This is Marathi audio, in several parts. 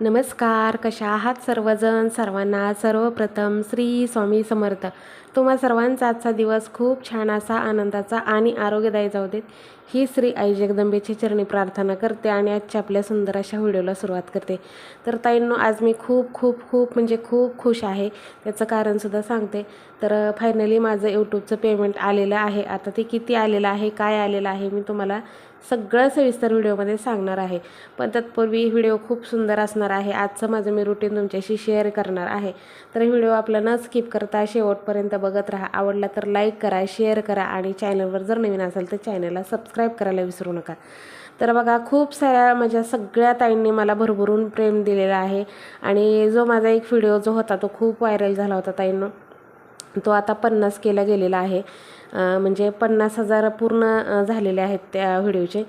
नमस्कार कशा आहात सर्वजण? सर्वांना सर्वप्रथम श्री स्वामी समर्थ. तुम्हा सर्वांचा आजचा दिवस खूप छान असा आनंदाचा आणि आरोग्यदायी जाऊ देत. ही श्री आई जगदंबेची चरणी प्रार्थना करते आणि आजच्या आपल्या सुंदर अशा व्हिडिओला सुरुवात करते. तर ताईंनो आज मी खूप खूप खूप म्हणजे खूप खुश आहे. त्याचं कारणसुद्धा सांगते. तर फायनली माझं यूट्यूबचं पेमेंट आलेलं आहे. आता ते किती आलेलं आहे काय आलेलं आहे मी तुम्हाला सगळं सविस्तर व्हिडिओमध्ये सांगणार आहे. पण तत्पूर्वी व्हिडिओ खूप सुंदर असणार आहे. आजचं माझं मी रुटीन तुमच्याशी शेअर करणार आहे. तर व्हिडिओ आपला न स्किप करता शेवटपर्यंत बघत राहा. आवडला तर लाईक करा शेअर करा आणि चॅनलवर जर नवीन असेल तर चॅनलला सबस्क्राईब करायला विसरू नका. तर बघा खूप साऱ्या माझ्या सगळ्या ताईंनी मला भरभरून प्रेम दिलेला आहे. आणि जो माझा एक व्हिडिओ जो होता तो खूप व्हायरल झाला होता ताईंनो. तो आता पन्नास केला गेलेला आहे. म्हणजे पन्नास हजार पूर्ण झालेले आहेत त्या व्हिडिओचे.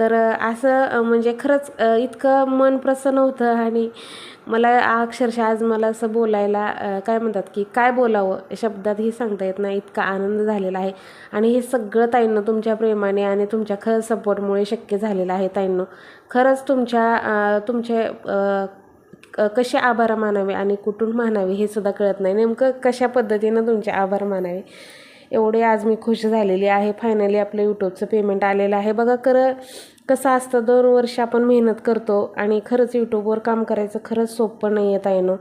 तर असं म्हणजे खरंच इतकं मन प्रसन्न होतं आणि मला अक्षरशः आज मला असं बोलायला काय म्हणतात की काय बोलावं? शब्दातही सांगता येत नाही. इतका आनंद झालेला आहे. आणि हे सगळं ताईंनो तुमच्या प्रेमाने आणि तुमच्या खरं सपोर्टमुळे शक्य झालेलं आहे ताईंनो. खरंच तुमच्या तुमचे कसे आभार मानावे आणि कुठून मानावे हे सुद्धा कळत नाही. नेमकं कशा पद्धतीनं तुमचे आभार मानावे? एवढे आज मी खुश झालेली आहे. फायनली आपलं यूट्यूबचं पेमेंट आलेलं आहे. बघा खरं कसं असतं दोन वर्ष आपण मेहनत करतो आणि खरंच यूट्यूबवर काम करायचं खरंच सोपं नाही आहे ताईनं.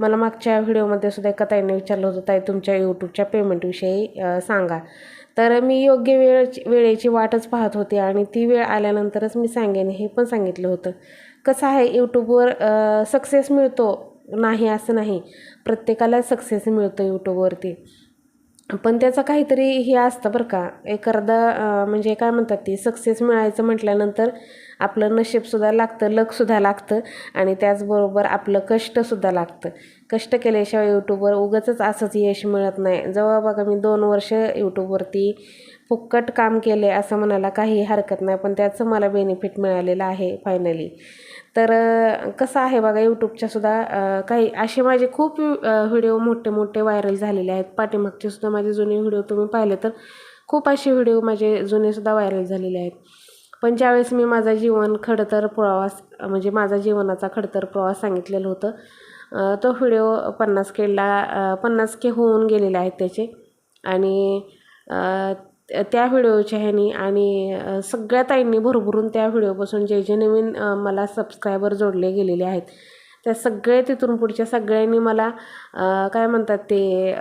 मला मागच्या व्हिडिओमध्ये सुद्धा एका ताईने विचारलं होतं ताई तुमच्या यूट्यूबच्या पेमेंटविषयी सांगा. तर मी योग्य वेळ वेळेची वाटच पाहत होते आणि ती वेळ आल्यानंतरच मी सांगेन हे पण सांगितलं होतं. कसं आहे यूट्यूबवर सक्सेस मिळतो? नाही असं नाही. प्रत्येकाला सक्सेस मिळतो यूट्यूबवरती पण त्याचं काहीतरी हे असतं बरं का. एखादा म्हणजे काय म्हणतात ती सक्सेस मिळायचं म्हटल्यानंतर आपलं नशीबसुद्धा लागतं लकसुद्धा लागतं आणि त्याचबरोबर आपलं कष्टसुद्धा लागतं. कष्ट केल्याशिवाय यूट्यूबवर उगाचच असंच यश मिळत नाही. जवळ बघा मी दोन वर्ष यूट्यूबवरती फुक्कट काम केले असं म्हणायला काही हरकत नाही पण त्याचं मला बेनिफिट मिळालेलं आहे फायनली तर कसं आहे बघा यूट्यूबच्यासुद्धा काही असे माझे खूप व्हिडिओ मोठे मोठे व्हायरल झालेले आहेत. पाठीमागचे सुद्धा माझे जुने व्हिडिओ तुम्ही पाहिले तर खूप असे व्हिडिओ माझे जुनेसुद्धा व्हायरल झालेले आहेत. पण ज्यावेळेस मी माझा जीवन खडतर प्रवास म्हणजे माझा जीवनाचा खडतर प्रवास सांगितलेलं होतं तो व्हिडिओ पन्नास केला पन्नास के होऊन गेलेले आहेत त्याचे. आणि त्या व्हिडिओच्या ह्यानी आणि सगळ्या ताईंनी भरभरून त्या व्हिडिओपासून जे जे नवीन मला सबस्क्रायबर जोडले गेलेले आहेत त्या सगळे तिथून पुढच्या सगळ्यांनी मला काय म्हणतात ते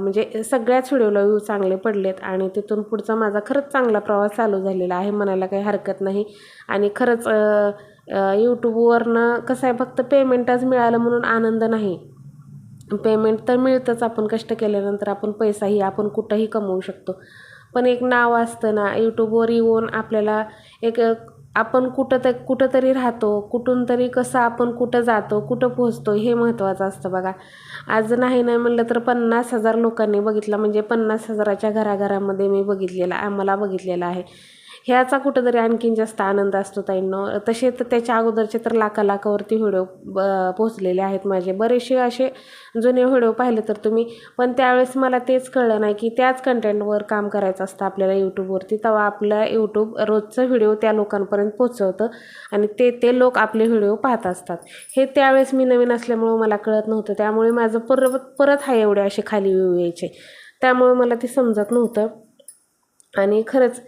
म्हणजे सगळ्याच व्हिडिओला व्ह्यू चांगले पडलेत आणि तिथून पुढचा माझा खरंच चांगला प्रवास चालू झालेला आहे म्हणायला काही हरकत नाही. आणि खरंच यूट्यूबवरनं कसं आहे फक्त पेमेंटच मिळालं म्हणून आनंद नाही. पेमेंट तर मिळतंच आपण कष्ट केल्यानंतर आपण पैसाही आपण कुठंही कमवू शकतो. पण एक नाव असतं ना यूट्यूबवर येऊन आपल्याला एक आपण कुठं तर कुठं तरी राहतो कुठून तरी कसं आपण कुठं जातो कुठं पोहोचतो हे महत्त्वाचं असतं बघा. आज नाही नाही म्हणलं तर पन्नास हजार लोकांनी बघितलं म्हणजे पन्नास हजाराच्या घराघरामध्ये मी बघितलेला आम्हाला बघितलेला आहे. ह्याचा कुठंतरी आणखीन जास्त आनंद असतो ताईंनो. तसे तर त्याच्या अगोदरचे तर लाखा लाखावरती व्हिडिओ ब पोचलेले आहेत माझे. बरेचसे असे जुने व्हिडिओ पाहिले तर तुम्ही पण त्यावेळेस मला तेच कळलं नाही की त्याच कंटेंटवर काम करायचं असतं आपल्याला यूट्यूबवरती तेव्हा आपलं यूट्यूब रोजचं व्हिडिओ त्या लोकांपर्यंत पोचवतं आणि ते ते लोक आपले व्हिडिओ पाहत असतात. हे त्यावेळेस मी नवीन असल्यामुळं मला कळत नव्हतं. त्यामुळे माझं परत परत हा एवढे असे खाली व्ह्यू यायचे. त्यामुळे मला ते समजत नव्हतं. आणि खरंच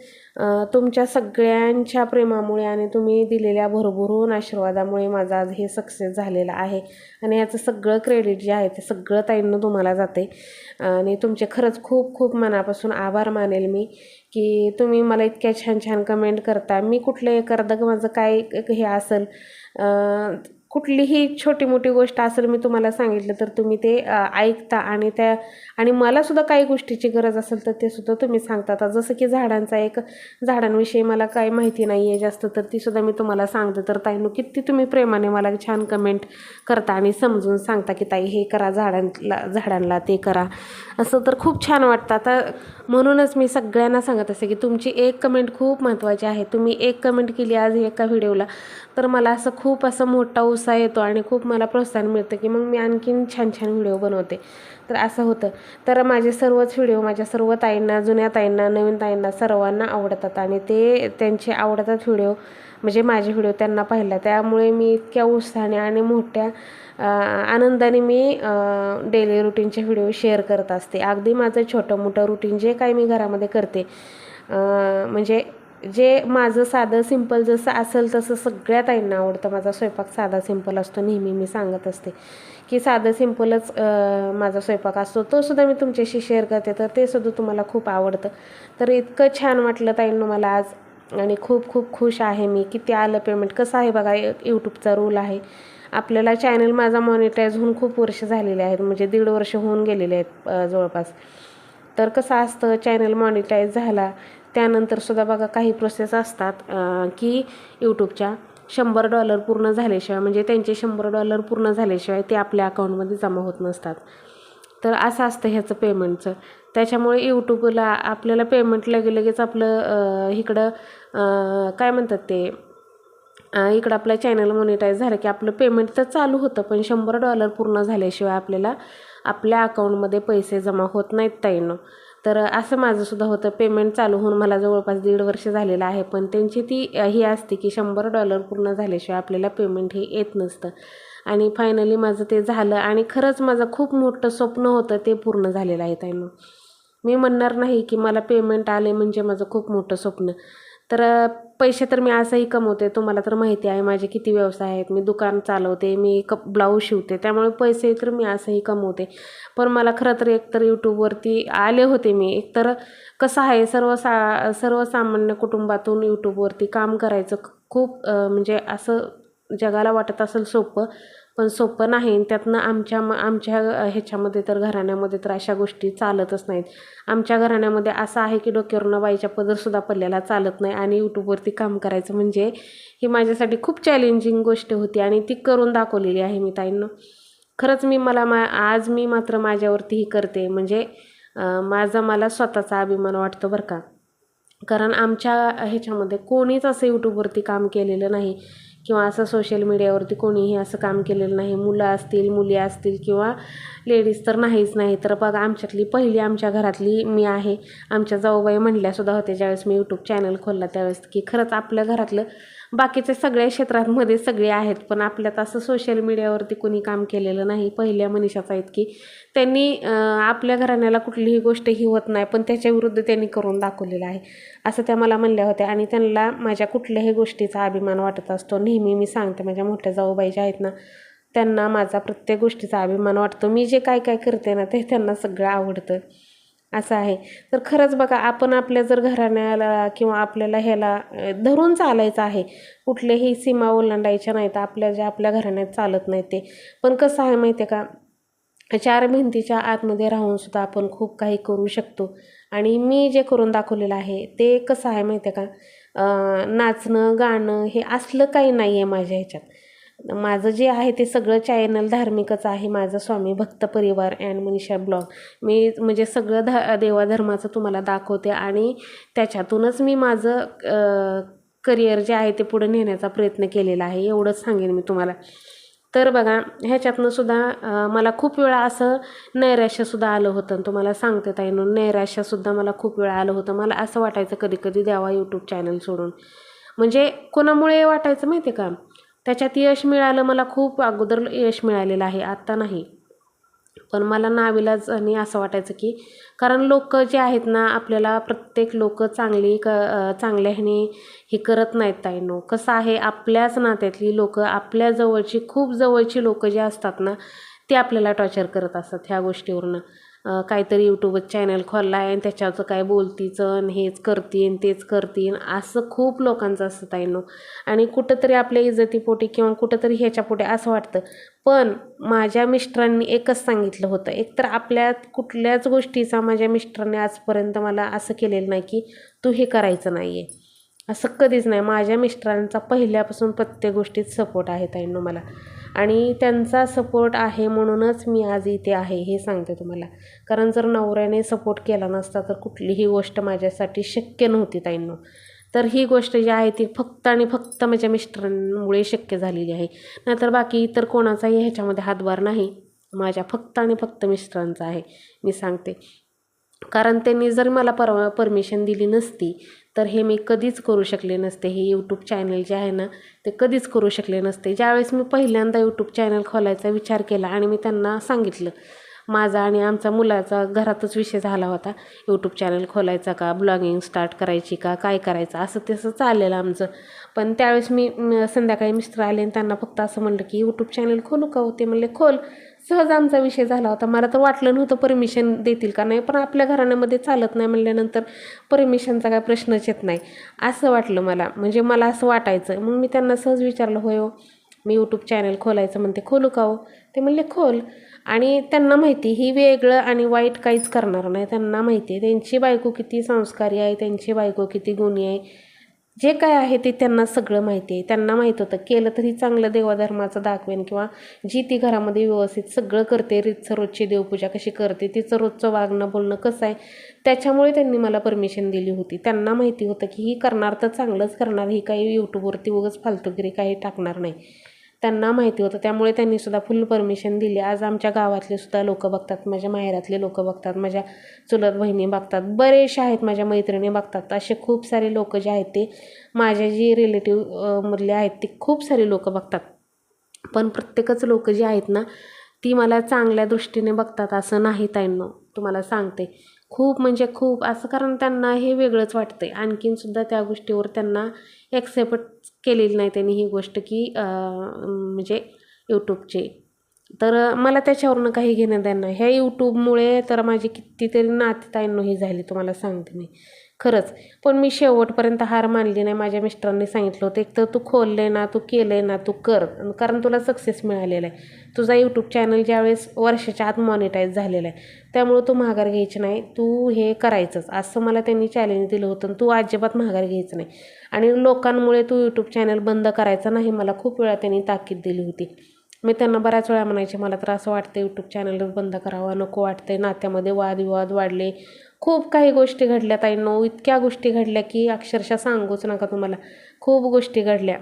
तुमच्या सगळ्यांच्या प्रेमामुळे आणि तुम्ही दिलेल्या भरभरून आशीर्वादामुळे माझं आज हे सक्सेस झालेलं आहे. आणि याचं सगळं क्रेडिट जे आहे ते सगळं ताईंनं तुम्हाला जाते आणि तुमचे खरंच खूप खूप मनापासून आभार मानेल मी की तुम्ही मला इतक्या छान छान कमेंट करता. मी कुठलं एखादं माझं काय हे असेल कुठलीही छोटी मोठी गोष्ट असेल मी तुम्हाला सांगितलं तर तुम्ही ते ऐकता आणि त्या आणि मलासुद्धा काही गोष्टीची गरज असेल तर ते सुद्धा तुम्ही सांगता. आता जसं की झाडांचा एक झाडांविषयी मला काही माहिती नाही आहे जास्त तर तीसुद्धा मी तुम्हाला सांगते. तर ताईनो किती तुम्ही प्रेमाने मला छान कमेंट करता आणि समजून सांगता की ताई हे करा झाडांला झाडांना ते करा. असं तर खूप छान वाटतं. आता म्हणूनच मी सगळ्यांना सांगत असते की तुमची एक कमेंट खूप महत्त्वाची आहे. तुम्ही एक कमेंट केली आज एका व्हिडिओला तर मला असं खूप असं मोठा उत्साह येतो आणि खूप मला प्रोत्साहन मिळतं की मग मी आणखीन छान छान व्हिडिओ बनवते. तर असं होतं. तर माझे सर्वच व्हिडिओ माझ्या सर्व ताईंना जुन्या ताईंना नवीन ताईंना सर्वांना आवडतात आणि ते त्यांचे आवडतात व्हिडिओ म्हणजे माझे व्हिडिओ त्यांना पाहिला. त्यामुळे मी इतक्या उत्साहाने आणि मोठ्या आनंदाने मी डेली रुटीनचे व्हिडिओ शेअर करत असते. अगदी माझं छोटं मोठं रुटीन जे काही मी घरामध्ये करते म्हणजे जे माझं साधं सिंपल जसं असेल तसं सगळ्यात आईंना आवडतं. माझा स्वयंपाक साधा सिंपल असतो नेहमी मी सांगत असते. की साधं सिंपलच माझा स्वयंपाक असतो. तो सुद्धा मी तुमच्याशी शेअर करते तर ते सुद्धा तुम्हाला खूप आवडतं. तर इतकं छान वाटलं ताईंनो मला आज. आणि खूप खूप खुश आहे मी किती आलं पेमेंट कसं आहे बघा यूट्यूबचा रूल आहे. आपल्याला चॅनल माझा मॉनिटाईज होऊन खूप वर्ष झालेले आहेत. म्हणजे दीड वर्ष होऊन गेलेले आहेत जवळपास. तर कसं असतं चॅनल मॉनिटाईज झाला त्यानंतर सुद्धा बघा काही प्रोसेस असतात की यूट्यूबच्या शंभर डॉलर पूर्ण झाल्याशिवाय म्हणजे त्यांचे शंभर डॉलर पूर्ण झाल्याशिवाय ते आपल्या अकाउंटमध्ये जमा होत नसतात. तर असं असतं ह्याचं पेमेंटचं त्याच्यामुळे यूट्यूबला आपल्याला पेमेंट लगे लगेच आपलं इकडं काय म्हणतात ते इकडं आपलं चॅनल मॉनिटाईज झालं की आपलं पेमेंट तर चालू होतं पण शंभर डॉलर पूर्ण झाल्याशिवाय आपल्याला आपल्या अकाउंटमध्ये पैसे जमा होत नाहीत ताईनं. तर असं माझं सुद्धा होतं. पेमेंट चालू होऊन मला जवळपास दीड वर्ष झालेलं आहे. पण त्यांची ती ही असते की शंभर डॉलर पूर्ण झाल्याशिवाय आपल्याला पेमेंट हे येत नसतं. आणि फायनली माझं ते झालं आणि खरंच माझं खूप मोठं स्वप्न होतं ते पूर्ण झालेलं आहे ताईनं मी म्हणणार नाही की मला पेमेंट आले म्हणजे माझं खूप मोठं स्वप्न. तर पैसे तर मी असंही कमवते तुम्हाला तर माहिती आहे माझे किती व्यवसाय आहेत मी दुकान चालवते मी कप ब्लाऊज शिवते त्यामुळे पैसे तर मी असंही कमवते. पण मला खरं तर एकतर यूट्यूबवरती आले होते मी एकतर कसं आहे सर्व सा सर्वसामान्य कुटुंबातून यूट्यूबवरती काम करायचं खूप म्हणजे असं जगाला वाटत असेल सोपं पण सोपं नाही. आणि त्यातनं आमच्या म आमच्या ह्याच्यामध्ये तर घराण्यामध्ये तर अशा गोष्टी चालतच नाहीत. आमच्या घराण्यामध्ये असं आहे की डोक्यावरनं बाईच्या पदरसुद्धा पल्ल्याला चालत नाही आणि यूट्यूबवरती काम करायचं म्हणजे ही माझ्यासाठी खूप चॅलेंजिंग गोष्ट होती आणि ती करून दाखवलेली आहे मी ताईंनं. खरंच मी मला मा आज मी मात्र माझ्यावरती ही करते. म्हणजे माझा मला स्वतःचा अभिमान वाटतो बरं का. कारण आमच्या ह्याच्यामध्ये कोणीच असं यूट्यूबवरती काम केलेलं नाही. किंवा असं सोशल मीडियावरती कोणीही असं काम केलेलं नाही. मुलं असतील मुली असतील किंवा लेडीज तर नाहीच नाही तर बघा आमच्यातली पहिली आमच्या घरातली मी आहे. आमच्या जाऊबाई म्हणल्यासुद्धा होते ज्यावेळेस मी यूट्यूब चॅनल खोलला त्यावेळेस की खरंच आपल्या घरातलं बाकीचे सगळ्या क्षेत्रांमध्ये सगळे आहेत. पण आपल्यात असं सोशल मीडियावरती कोणी काम केलेलं नाही. पहिल्या मनीषाच आहेत की त्यांनी आपल्या घराण्याला कुठलीही गोष्ट ही होत नाही. पण त्याच्या विरुद्ध त्यांनी करून दाखवलेलं आहे. असं त्या मला म्हणल्या होत्या. आणि त्यांना माझ्या कुठल्याही गोष्टीचा अभिमान वाटत असतो. नेहमी मी सांगते माझ्या मोठ्या जाऊबाई ज्या आहेत ना त्यांना माझा प्रत्येक गोष्टीचा अभिमान वाटतो. मी जे काय काय करते ना ते त्यांना सगळं आवडतं. असं आहे. तर खरंच बघा आपण आपल्या जर घराण्याला किंवा आपल्याला ह्याला धरून चालायचं आहे कुठल्याही सीमा ओलांडायच्या नाहीत आपल्या ज्या आपल्या घराण्यात चालत नाही ते. पण कसं आहे माहिती आहे का चार भिंतीच्या आतमध्ये राहून सुद्धा आपण खूप काही करू शकतो. आणि मी जे करून दाखवलेलं आहे ते कसं आहे माहिती आहे का नाचणं गाणं हे असलं काही नाही आहे माझ्या ह्याच्यात. माझं जे आहे ते सगळं चॅनल धार्मिकच आहे माझं स्वामी भक्त परिवार अँड मनीषा ब्लॉग मी म्हणजे सगळं ध देवाधर्माचं तुम्हाला दाखवते आणि त्याच्यातूनच मी माझं करिअर जे आहे ते पुढे नेण्याचा प्रयत्न केलेला आहे एवढंच सांगेन मी तुम्हाला. तर बघा ह्याच्यातनंसुद्धा मला खूप वेळा असं नैराश्यसुद्धा आलं होतं आणि तुम्हाला सांगते ताईनो नैराश्यसुद्धा मला खूप वेळा आलं होतं. मला असं वाटायचं कधी कधी द्यावा यूट्यूब चॅनल सोडून. म्हणजे कोणामुळे वाटायचं माहिती आहे का? त्याच्यात यश मिळालं मला खूप अगोदर यश मिळालेलं आहे आत्ता नाही. पण मला नाविलाज आणि असं वाटायचं की कारण लोक जे आहेत ना आपल्याला प्रत्येक लोक चांगली क चांगल्या ह्याने हे करत नाहीत ताईनो. कसं आहे आपल्याच नात्यातली लोक आपल्या जवळची खूप जवळची लोक जे असतात ना ते आपल्याला टॉर्चर करत असतात ह्या गोष्टीवरनं. काहीतरी यूट्यूबच चॅनल खोलला आहे आणि त्याच्यावरचं काय बोलतीचं आणि हेच करतीन तेच करतीन असं खूप लोकांचं असतं ताईनो. आणि कुठंतरी आपल्या इज्जतीपोटी किंवा कुठंतरी ह्याच्यापोटी असं वाटतं. पण माझ्या मिस्टरांनी एकच सांगितलं होतं. एकतर आपल्या कुठल्याच गोष्टीचा माझ्या मिस्टरांनी आजपर्यंत मला असं केलेलं नाही की तू हे करायचं नाही आहे असं कधीच नाही. माझ्या मिस्टरांचा पहिल्यापासून प्रत्येक गोष्टीत सपोर्ट आहे ताईंनो मला. आणि त्यांचा सपोर्ट आहे म्हणूनच मी आज इथे आहे हे सांगते तुम्हाला. कारण जर नवऱ्याने सपोर्ट केला नसता तर कुठलीही गोष्ट माझ्यासाठी शक्य नव्हती ताईंनो. तर ही गोष्ट जी आहे ती फक्त आणि फक्त माझ्या मिस्टरांमुळे शक्य झालेली आहे. नाहीतर बाकी इतर कोणाचाही ह्याच्यामध्ये हातभार नाही. माझ्या फक्त आणि फक्त मिस्टरांचा आहे. मी सांगते. कारण त्यांनी जर मला पर परमिशन दिली नसती तर हे मी कधीच करू शकले नसते. हे यूट्यूब चॅनल जे आहे ना ते कधीच करू शकले नसते. ज्यावेळेस मी पहिल्यांदा यूट्यूब चॅनल खोलायचा विचार केला आणि मी त्यांना सांगितलं माझा आणि आमचा मुलाचा घरातच विषय झाला होता. यूट्यूब चॅनल खोलायचा का? ब्लॉगिंग स्टार्ट करायची का? काय करायचं? असं तसं चाललेलं आमचं. पण त्यावेळेस मी संध्याकाळी मिस्टर आले आणि त्यांना फक्त असं म्हणलं की यूट्यूब चॅनल खोलू का होते म्हणले खोल. सहज आमचा विषय झाला होता. मला तर वाटलं नव्हतं परमिशन देतील का नाही पण आपल्या घराण्यामध्ये चालत नाही म्हणल्यानंतर परमिशनचा काय प्रश्नच येत नाही. असं वाटलं मला. म्हणजे मला असं वाटायचं. मग मी त्यांना सहज विचारलं होय हो मी यूट्यूब चॅनल खोलायचं म्हणते. खोलू का हो? ते म्हणले खोल. आणि त्यांना माहिती ही वेगळं आणि वाईट काहीच करणार नाही. त्यांना माहिती आहे त्यांची बायको किती संस्कारी आहे त्यांची बायको किती गुणी आहे. जे काय आहे ते त्यांना सगळं माहिती आहे. त्यांना माहीत होतं केलं तरी चांगलं देवाधर्माचं दाखवेन किंवा जी ती घरामध्ये व्यवस्थित सगळं करते रीतसर रोजची देवपूजा कशी करते तिचं रोजचं वागणं बोलणं कसं आहे त्याच्यामुळे त्यांनी मला परमिशन दिली होती. त्यांना माहिती होतं की ही करणार तर चांगलंच करणार ही काही यूट्यूबवरती उगंच फालतूगिरी काही टाकणार नाही. त्यांना माहिती होतं. त्यामुळे त्यांनी सुद्धा फुल परमिशन दिली. आज आमच्या गावातले सुद्धा लोक बघतात. माझ्या माहेरातले लोक बघतात. माझ्या चुलत बहिणी बघतात. बरेचसे आहेत माझ्या मैत्रिणी बघतात. असे खूप सारे लोक जे आहेत ते माझ्या जी रिलेटिव्ह मधले आहेत ते खूप सारे लोक बघतात. पण प्रत्येकच लोक जी आहेत ना ती मला चांगल्या दृष्टीने बघतात. असं नाही ताईंनो तुम्हाला सांगते. खूप म्हणजे खूप. असं कारण त्यांना हे वेगळंच वाटतं आणखीन सुद्धा त्या गोष्टीवर त्यांना ॲक्सेप्ट केलेली नाही त्यांनी ही गोष्ट की म्हणजे यूट्यूबची तर मला त्याच्यावरनं काही घेणं देणं ह्या यूट्यूबमुळे तर माझी कितीतरी नातेताईंनो ही झाली तुम्हाला सांगते मी. खरंच. पण मी शेवटपर्यंत हार मानली नाही. माझ्या मिस्टरांनी सांगितलं होतं एक तर तू खोललं आहे ना तू केलं आहे ना तू कर. कारण तुला सक्सेस मिळालेला आहे. तुझा यूट्यूब चॅनल ज्यावेळेस वर्षाच्या आत मॉनिटाईज झालेला आहे त्यामुळं तू माघार घ्यायची नाही. तू हे करायचंच. असं मला त्यांनी चॅलेंज दिलं होतं तू अजिबात माघार घ्यायचं नाही. आणि लोकांमुळे तू यूट्यूब चॅनल बंद करायचा नाही मला खूप वेळा त्यांनी ताकीद दिली होती. मी त्यांना बऱ्याच वेळा म्हणायचे मला तर असं वाटतं यूट्यूब चॅनल बंद करावं. नको वाटतंय. नात्यामध्ये वादविवाद वाढले. खूप काही गोष्टी घडल्या ताईंनो. इतक्या गोष्टी घडल्या की अक्षरशः सांगूच नका तुम्हाला. खूप गोष्टी घडल्या.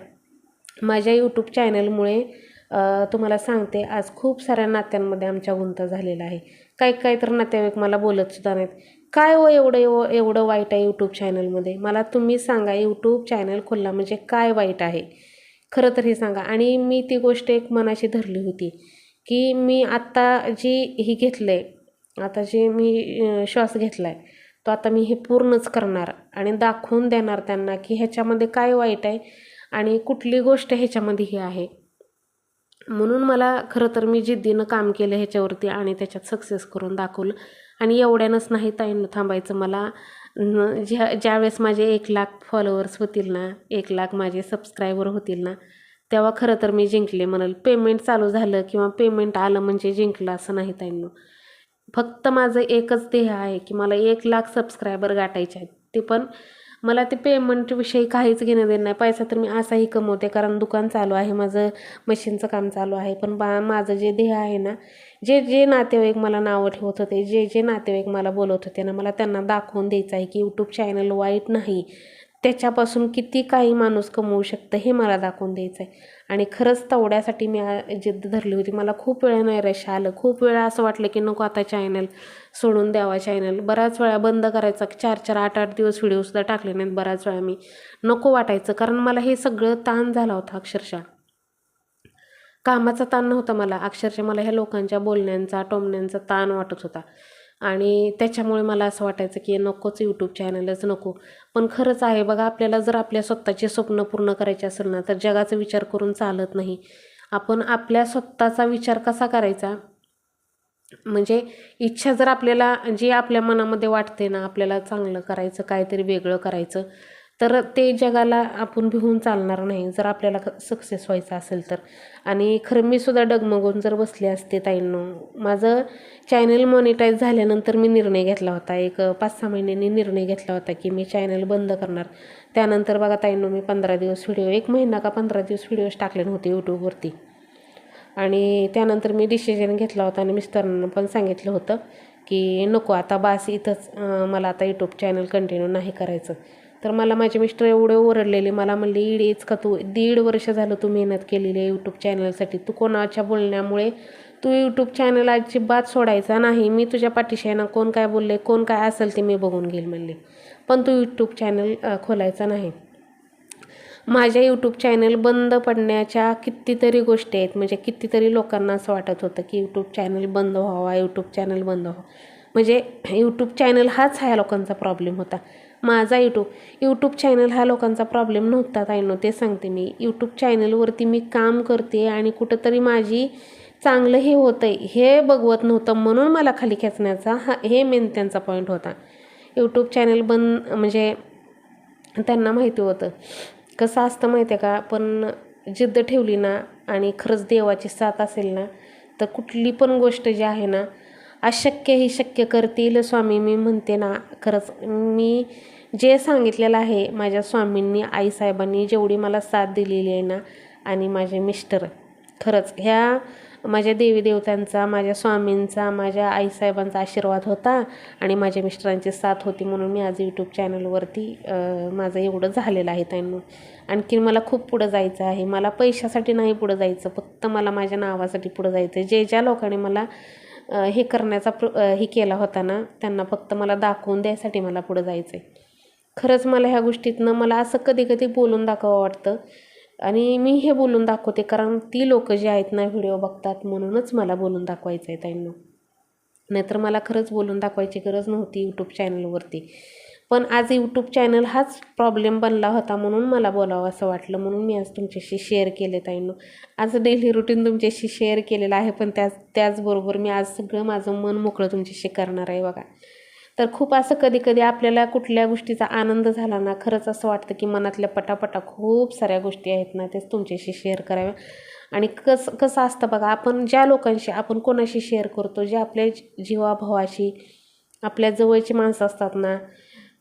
माझ्या यूट्यूब चॅनलमुळे तुम्हाला सांगते आज खूप साऱ्या नात्यांमध्ये आमच्या गुंत झालेला आहे. काही काही तर नातेवाईक मला बोलतसुद्धा नाहीत. काय हो एवढं एव एवढं वाईट आहे यूट्यूब चॅनलमध्ये मला तुम्ही सांगा यूट्यूब चॅनल खोलला म्हणजे काय वाईट आहे? खरं तर हे सांगा. आणि मी ती गोष्ट एक मनाशी धरली होती की मी आत्ता जी ही घेतलं आहे आता जे मी श्वास घेतला आहे तो आता मी हे पूर्णच करणार आणि दाखवून देणार त्यांना की ह्याच्यामध्ये काय वाईट आहे आणि कुठली गोष्ट ह्याच्यामध्ये ही आहे. म्हणून मला खरं तर मी जिद्दीनं काम केलं ह्याच्यावरती आणि त्याच्यात सक्सेस करून दाखवलं. आणि एवढ्यानंच नाही ताईंनं थांबायचं मला. ज्या ज्यावेळेस माझे एक लाख फॉलोअर्स होतील ना एक लाख माझे सबस्क्रायबर होतील ना तेव्हा खरं तर मी जिंकले. म्हणाल पेमेंट चालू झालं किंवा पेमेंट आलं म्हणजे जिंकलं असं नाही ताईंनो. फक्त माझं एकच ध्येय आहे की मला एक लाख सबस्क्रायबर गाठायचे आहेत. ते पण मला ते पेमेंटविषयी काहीच घेणं देणं नाही. पैसा तर मी असाही कमवते कारण दुकान चालू आहे माझं मशीनचं काम चालू आहे. पण बा माझं जे ध्येय आहे ना जे जे नातेवाईक मला नावं ठेवत होते जे जे नातेवाईक मला बोलत होते ना मला त्यांना दाखवून द्यायचं आहे की यूट्यूब चॅनल वाईट नाही. त्याच्यापासून किती काही माणूस कमवू शकतं हे मला दाखवून द्यायचं आहे आणि खरंच तेवढ्यासाठी मी जिद्द धरली होती. मला खूप वेळा नैराश्य आलं. खूप वेळा असं वाटलं की नको आता चॅनल सोडून द्यावा चॅनल बऱ्याच वेळा बंद करायचा. चार चार आठ आठ दिवस व्हिडिओसुद्धा टाकले नाहीत बऱ्याच वेळा मी. नको वाटायचं. कारण मला हे सगळं ताण झाला होता अक्षरशः. कामाचा ताण नव्हता मला. अक्षरशः मला ह्या लोकांच्या बोलण्यांचा टोमण्यांचा ताण वाटत होता. आणि त्याच्यामुळे मला असं वाटायचं की नकोच यूट्यूब चॅनलच नको. पण खरंच आहे बघा आपल्याला जर आपल्या स्वतःचे स्वप्न पूर्ण करायचे असेल ना तर जगाचा विचार करून चालत नाही. आपण आपल्या स्वतःचा विचार कसा करायचा? म्हणजे इच्छा जर आपल्याला जी आपल्या मनामध्ये वाटते ना आपल्याला चांगलं करायचं काहीतरी वेगळं करायचं तर ते जगाला आपण भिवून चालणार नाही. जर आपल्याला सक्सेस व्हायचं असेल तर. आणि खरं मी सुद्धा डगमगून जर बसले असते ताईंनो माझं चॅनल मॉनिटाईज झाल्यानंतर मी निर्णय घेतला होता. एक पाच सहा महिन्यांनी निर्णय घेतला होता की मी चॅनल बंद करणार. त्यानंतर बघा ताईंनो मी पंधरा दिवस व्हिडिओ एक महिना का पंधरा दिवस व्हिडिओज टाकले नव्हते यूट्यूबवरती आणि त्यानंतर मी डिसिजन घेतला होता आणि मिस्टरांना पण सांगितलं होतं की नको आता बास इथंच मला आता यूट्यूब चॅनल कंटिन्यू नाही करायचं. तर मला माझे मिस्टर एवढे ओरडलेले मला म्हणले इडेच का तू दीड वर्ष झालं तू मेहनत केलेली आहे यूट्यूब चॅनलसाठी तू कोणाच्या बोलण्यामुळे तू यूट्यूब चॅनल अजिबात सोडायचा नाही. मी तुझ्या पाठीशी आहे ना कोण काय बोलले कोण काय असेल ते मी बघून घेईल म्हणले. पण तू यूट्यूब चॅनल खोलायचा नाही. माझ्या यूट्यूब चॅनल बंद पडण्याच्या कितीतरी गोष्टी आहेत. म्हणजे कितीतरी लोकांना असं वाटत होतं की यूट्यूब चॅनल बंद व्हावा यूट्यूब चॅनल बंद व्हावा. म्हणजे यूट्यूब चॅनल हाच ह्या लोकांचा प्रॉब्लेम होता. माझा यूट्यूब यूट्यूब चॅनल हा लोकांचा प्रॉब्लेम नव्हता ताईनो ते सांगते मी. यूट्यूब चॅनलवरती मी काम करते आणि कुठंतरी माझी चांगलं हे होतं आहे हे बघवत नव्हतं म्हणून मला खाली खेचण्याचा हा हे मेन त्यांचा पॉईंट होता. यूट्यूब चॅनल बंद म्हणजे त्यांना माहिती होतं. कसं असतं माहिती आहे का? पण जिद्द ठेवली ना आणि खरंच देवाची साथ असेल ना तर कुठली पण गोष्ट जी आहे ना अशक्य ही शक्य करतील स्वामी. मी म्हणते ना खरंच मी जे सांगितलेलं आहे माझ्या स्वामींनी आईसाहेबांनी जेवढी मला साथ दिलेली आहे ना आणि माझे मिस्टर खरंच ह्या माझ्या देवी देवतांचा माझ्या स्वामींचा माझ्या आईसाहेबांचा आशीर्वाद होता आणि माझ्या मिस्टरांची साथ होती म्हणून मी आज यूट्यूब चॅनलवरती माझं एवढं झालेलं आहे त्यांना. आणखी मला खूप पुढं जायचं आहे. मला पैशासाठी नाही पुढं जायचं फक्त मला माझ्या नावासाठी पुढं जायचं जे ज्या लोकांनी मला हे करण्याचा प्र हे केला होता ना त्यांना फक्त मला दाखवून द्यायसाठी मला पुढं जायचं आहे खरंच मला ह्या गोष्टीतनं मला असं कधी कधी बोलून दाखवावं वाटतं. आणि मी हे बोलून दाखवते कारण ती लोकं जी आहेत ना व्हिडिओ बघतात म्हणूनच मला बोलून दाखवायचं आहे त्यांना नाहीतर मला खरंच बोलून दाखवायची गरज नव्हती यूट्यूब चॅनलवरती पण आज यूट्यूब चॅनल हाच प्रॉब्लेम बनला होता म्हणून मला बोलावं असं वाटलं. म्हणून मी आज तुमच्याशी शेअर केले ताईंनो. आज डेली रुटीन तुमच्याशी शेअर केलेलं आहे पण त्याच त्याचबरोबर मी आज सगळं माझं मन मोकळं तुमच्याशी करणार आहे बघा. तर खूप असं कधी कधी आपल्याला कुठल्या गोष्टीचा आनंद झाला ना खरंच असं वाटतं की मनातल्या पटापटा खूप साऱ्या गोष्टी आहेत ना तेच तुमच्याशी शेअर कराव्या. आणि कसं कसं असतं बघा आपण ज्या लोकांशी आपण कोणाशी शेअर करतो जे आपल्या जीवाभावाशी आपल्या जवळची माणसं असतात ना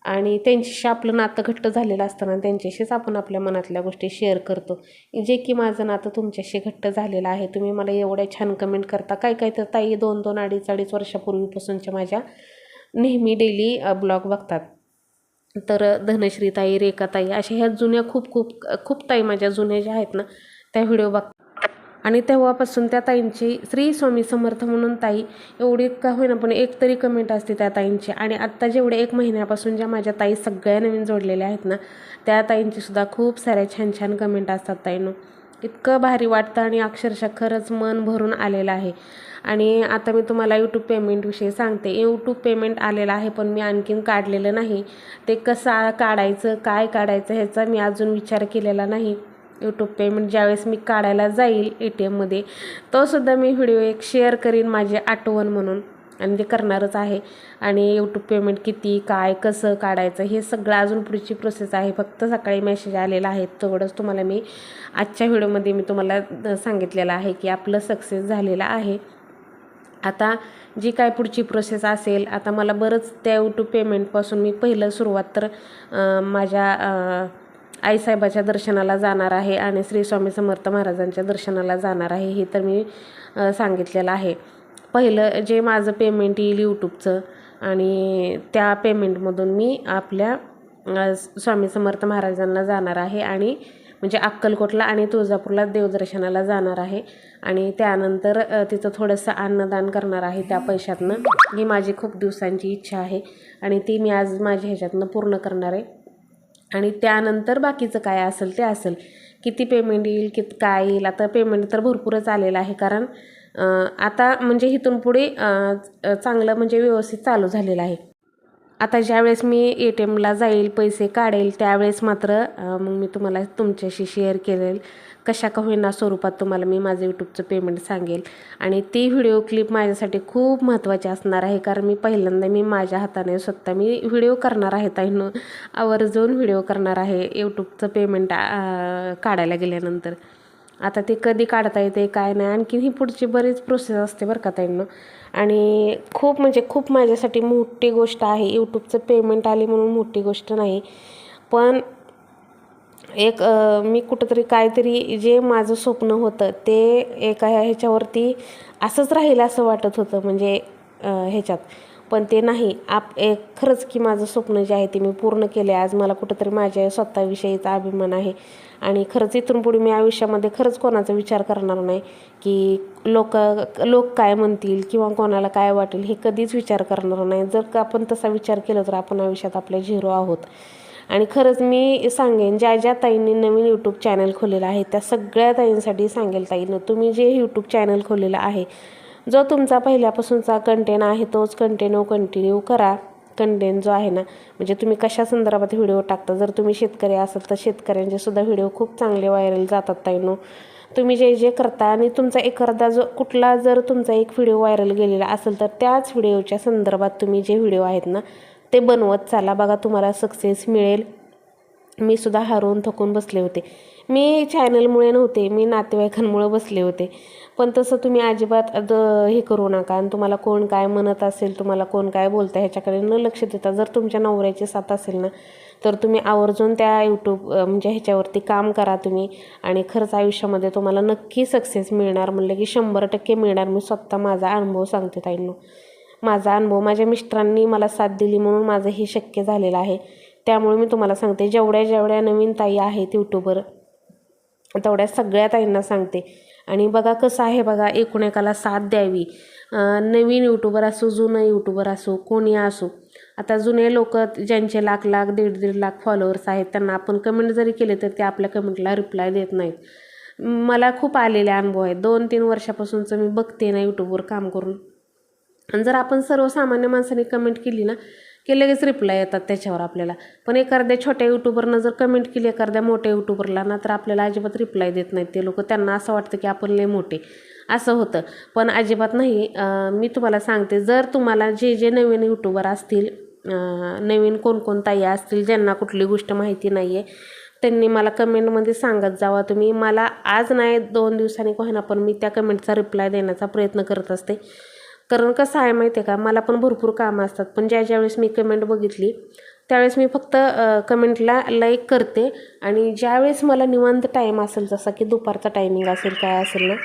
आणि त्यांच्याशी आपलं नातं घट्ट झालेलं असतं ना त्यांच्याशीच आपण आपल्या मनातल्या गोष्टी शेअर करतो. जे की माझं नातं तुमच्याशी घट्ट झालेलं आहे. तुम्ही मला एवढ्या छान कमेंट करता. काय काय तर ताई दोन दोन अडीच अडीच वर्षापूर्वीपासूनच्या माझ्या नेहमी डेली ब्लॉग बघतात. तर धनश्री ताई रेखाताई अशा ह्या जुन्या खूप खूप खूप ताई माझ्या जुन्या ज्या आहेत ना त्या व्हिडिओ बघतात. आणि तेव्हापासून त्या ताईंची श्री स्वामी समर्थ म्हणून ताई एवढी का होईना पण एक तरी कमेंट असते त्या ताईंची. आणि आत्ता जेवढे एक महिन्यापासून ज्या माझ्या ताई सगळ्या नवीन जोडलेल्या आहेत ना त्या ताईंचीसुद्धा खूप साऱ्या छान छान कमेंट असतात ताईनं. इतकं भारी वाटतं आणि अक्षरशः खरंच मन भरून आलेलं आहे. आणि आता मी तुम्हाला यूट्यूब पेमेंटविषयी सांगते. यूट्यूब पेमेंट आलेलं आहे पण मी आणखीन काढलेलं नाही. ते कसं काढायचं काय काढायचं ह्याचा मी अजून विचार केलेला नाही. यूट्यूब पेमेंट ज्यावेळेस मी काढायला जाईल ए टी एममध्ये तोसुद्धा मी व्हिडिओ एक शेअर करीन माझी आठवण म्हणून. आणि ते करणारच आहे. आणि यूट्यूब पेमेंट किती काय कसं काढायचं हे सगळं अजून पुढची प्रोसेस आहे. फक्त सकाळी मेसेज आलेला आहे. तेवढंच तुम्हाला मी आजच्या व्हिडिओमध्ये मी तुम्हाला सांगितलेलं आहे की आपलं सक्सेस झालेलं आहे. आता जी काय पुढची प्रोसेस असेल आता मला बरंच त्या यूट्यूब पेमेंटपासून मी पहिलं सुरुवात तर माझ्या आईसाहेबाच्या दर्शनाला जाणार आहे आणि श्री स्वामी समर्थ महाराजांच्या दर्शनाला जाणार आहे हे तर मी सांगितलेलं आहे. पहिलं जे माझं पेमेंट येईल यूट्यूबचं आणि त्या पेमेंटमधून मी आपल्या स्वामी समर्थ महाराजांना जाणार आहे आणि म्हणजे अक्कलकोटला आणि तुळजापूरला देवदर्शनाला जाणार आहे आणि त्यानंतर तिथं थोडंसं अन्नदान करणार आहे त्या पैशातनं. ही माझी खूप दिवसांची इच्छा आहे आणि ती मी आज माझ्या ह्याच्यातनं पूर्ण करणार आहे. आणि त्यानंतर बाकीचं काय असेल ते असेल. किती पेमेंट येईल कित काय येईल आता पेमेंट तर भरपूरच आलेलं आहे. कारण आता म्हणजे इथून पुढे चांगलं म्हणजे व्यवस्थित चालू झालेलं आहे. आता ज्यावेळेस मी ए टी एमला जाईल पैसे काढेल त्यावेळेस मात्र मग मी तुम्हाला तुमच्याशी शेअर केलेल कशा का होईना स्वरूपात तुम्हाला मी माझं यूट्यूबचं पेमेंट सांगेल. आणि ती व्हिडिओ क्लिप माझ्यासाठी खूप महत्त्वाची असणार आहे. कारण मी पहिल्यांदा मी माझ्या हाताने स्वतः मी व्हिडिओ करणार आहे ताईनं. आवर्जून व्हिडिओ करणार आहे यूट्यूबचं पेमेंट काढायला गेल्यानंतर. आता ते कधी काढता येते काय नाही आणखी ही पुढची बरीच प्रोसेस असते बरं का ताईनं. आणि खूप म्हणजे खूप माझ्यासाठी मोठी गोष्ट आहे. यूट्यूबचं पेमेंट आली म्हणून मोठी गोष्ट नाही. पण एक मी कुठंतरी काहीतरी जे माझं स्वप्न होतं ते एका ह्याच्यावरती असंच राहील असं वाटत होतं म्हणजे ह्याच्यात. पण ते नाही. आप एक खरंच की माझं स्वप्न जे आहे ते मी पूर्ण केले आज मला कुठंतरी माझ्या स्वतःविषयीचा अभिमान आहे. आणि खरंच इथून पुढे मी आयुष्यामध्ये खरंच कोणाचा विचार करणार नाही की लोक लोक काय म्हणतील किंवा कोणाला काय वाटेल हे कधीच विचार करणार नाही. जर का आपण तसा विचार केला तर आपण आयुष्यात आपल्या झिरो आहोत. आणि खरंच मी सांगेन ज्या ज्या ताईंनी नवीन यूट्यूब चॅनल खोलेलं आहे त्या सगळ्या ताईंसाठी सांगेल ताईनं तुम्ही जे यूट्यूब चॅनल खोलेलं आहे जो तुमचा पहिल्यापासूनचा कंटेंट आहे तोच कंटेन्यू कंटिन्यू करा. कंटेंट जो आहे ना म्हणजे तुम्ही कशा संदर्भात व्हिडिओ टाकता जर तुम्ही शेतकरी असाल तर शेतकऱ्यांचे सुद्धा व्हिडिओ खूप चांगले व्हायरल जातात ताईनो. तुम्ही जे जे करता आणि तुमचा एखादा जो कुठला जर तुमचा एक व्हिडिओ व्हायरल गेलेला असेल तर त्याच व्हिडिओच्या संदर्भात तुम्ही जे व्हिडिओ आहेत ना ते बनवत चाला बघा तुम्हाला सक्सेस मिळेल. मी सुद्धा हरवून थकून बसले होते. मी चॅनलमुळे नव्हते मी नातेवाईकांमुळे बसले होते. पण तसं तुम्ही अजिबात द हे करू नका आणि तुम्हाला कोण काय म्हणत असेल तुम्हाला कोण काय बोलतं ह्याच्याकडे न लक्ष देता जर तुमच्या नवऱ्याची साथ असेल ना तर तुम्ही आवर्जून त्या यूट्यूब म्हणजे ह्याच्यावरती काम करा तुम्ही. आणि खरंच आयुष्यामध्ये तुम्हाला नक्की सक्सेस मिळणार म्हणलं की शंभर टक्के मिळणार. मी स्वतः माझा अनुभव सांगते ताईंनो. माझा अनुभव माझ्या मिस्टरांनी मला साथ दिली म्हणून माझं हे शक्य झालेलं आहे. त्यामुळे मी तुम्हाला सांगते जेवढ्या जेवढ्या नवीन ताई आहेत यूट्यूबर तेवढ्या सगळ्या ताईंना सांगते. आणि बघा कसं आहे बघा एकूण एकाला साथ द्यावी. नवीन यूट्यूबर असो जुनं यूट्यूबर असो कोणी असो आता जुने लोक ज्यांचे लाख लाख दीड दीड लाख फॉलोअर्स आहेत त्यांना आपण कमेंट जरी केले तर ते आपल्या कमेंटला रिप्लाय देत नाहीत. मला खूप आलेले अनुभव आहेत. दोन तीन वर्षापासूनचं मी बघते ना यूट्यूबवर काम करून. आणि जर आपण सर्वसामान्य माणसाने कमेंट केली ना की लगेच रिप्लाय येतात त्याच्यावर आपल्याला. पण एखाद्या छोट्या यूट्यूबरनं जर कमेंट केली एखाद्या मोठ्या यूट्यूबरला ना तर आपल्याला अजिबात रिप्लाय देत नाहीत ते लोक. त्यांना असं वाटतं की आपण लय मोठे. असं होतं. पण अजिबात नाही. मी तुम्हाला सांगते जर तुम्हाला जे जे नवीन यूट्यूबर असतील नवीन कोणकोण असतील ज्यांना कुठली गोष्ट माहिती नाही आहे त्यांनी मला कमेंटमध्ये सांगत जावा. तुम्ही मला आज नाही दोन दिवसांनी कोहेना पण मी त्या कमेंटचा रिप्लाय देण्याचा प्रयत्न करत असते. कारण कसं आहे माहिती आहे का? मला पण भरपूर कामं असतात. पण ज्या ज्यावेळेस मी कमेंट बघितली त्यावेळेस मी फक्त कमेंटला लाईक करते. आणि ज्यावेळेस मला निवांत टाईम असेल जसा की दुपारचा टायमिंग असेल काय असेल ना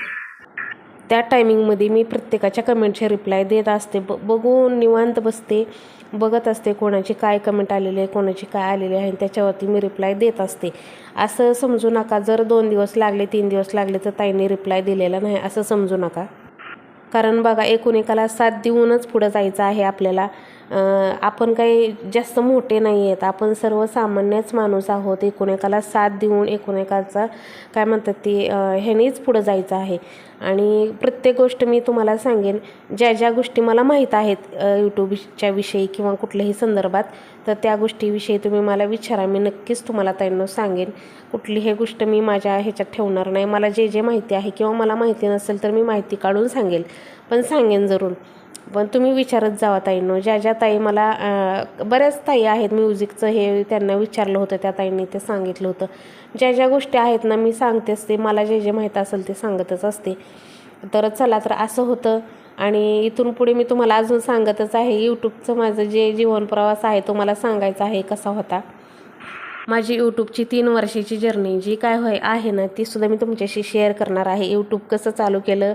त्या टायमिंगमध्ये मी प्रत्येकाच्या कमेंटचे रिप्लाय देत असते. ब बघून निवांत बसते. बघत असते कोणाची काय कमेंट आलेली आहे कोणाची काय आलेली आहे त्याच्यावरती मी रिप्लाय देत असते. असं समजू नका. जर दोन दिवस लागले तीन दिवस लागले तर ताईने रिप्लाय दिलेला नाही. असं समजू नका. कारण बघा एकूण एकाला साथ देऊनच पुढं जायचं आहे आपल्याला. आपण काही जास्त मोठे नाही आहेत. आपण सर्वसामान्यच माणूस आहोत. एकूण एकाला साथ देऊन एकूण एकाचा काय म्हणतात ते ह्यानेच पुढं जायचं आहे. आणि प्रत्येक गोष्ट मी तुम्हाला सांगेन ज्या ज्या गोष्टी मला माहीत आहेत यूट्यूबच्या विषयी किंवा कुठल्याही संदर्भात तर त्या गोष्टीविषयी तुम्ही मला विचारा. मी नक्कीच तुम्हाला त्यांना सांगेन. कुठलीही गोष्ट मी माझ्या ह्याच्यात ठेवणार नाही. मला जे जे माहिती आहे किंवा मला माहिती नसेल तर मी माहिती काढून सांगेल. पण सांगेन जरूर. पण तुम्ही विचारत जावा ताईंनो. ज्या ज्या ताई मला बऱ्याच ताई आहेत म्युझिकचं हे त्यांना विचारलं होतं त्या ताईंनी ते सांगितलं होतं. ज्या ज्या गोष्टी आहेत ना मी सांगते असते. मला जे जे माहीत असेल ते सांगतच असते. तर चला तर असं होतं. आणि इथून पुढे मी तुम्हाला अजून सांगतच आहे यूट्यूबचं माझं जे जीवन प्रवास आहे तो मला सांगायचा आहे कसा होता. माझी यूट्यूबची तीन वर्षाची जर्नी जी काय होय आहे ना तीसुद्धा मी तुमच्याशी शेअर करणार आहे. यूट्यूब कसं चालू केलं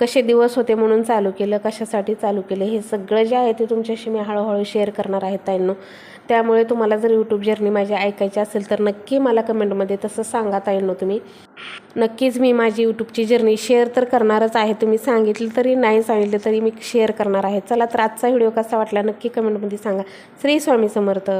कसे दिवस होते म्हणून चालू केलं कशासाठी चालू केलं हे सगळं जे आहे ते तुमच्याशी मी हळूहळू शेअर करणार आहे ताईंनो. त्यामुळे तुम्हाला जर यूट्यूब जर्नी माझी ऐकायची असेल तर नक्की मला कमेंटमध्ये तसं सांगा ताईंनो तुम्ही. नक्कीच मी माझी यूट्यूबची जर्नी शेअर तर करणारच आहे. तुम्ही सांगितलं तरी नाही सांगितलं तरी मी शेअर करणार आहे. चला तर आजचा व्हिडिओ कसा वाटला नक्की कमेंटमध्ये सांगा. श्री स्वामी समर्थ.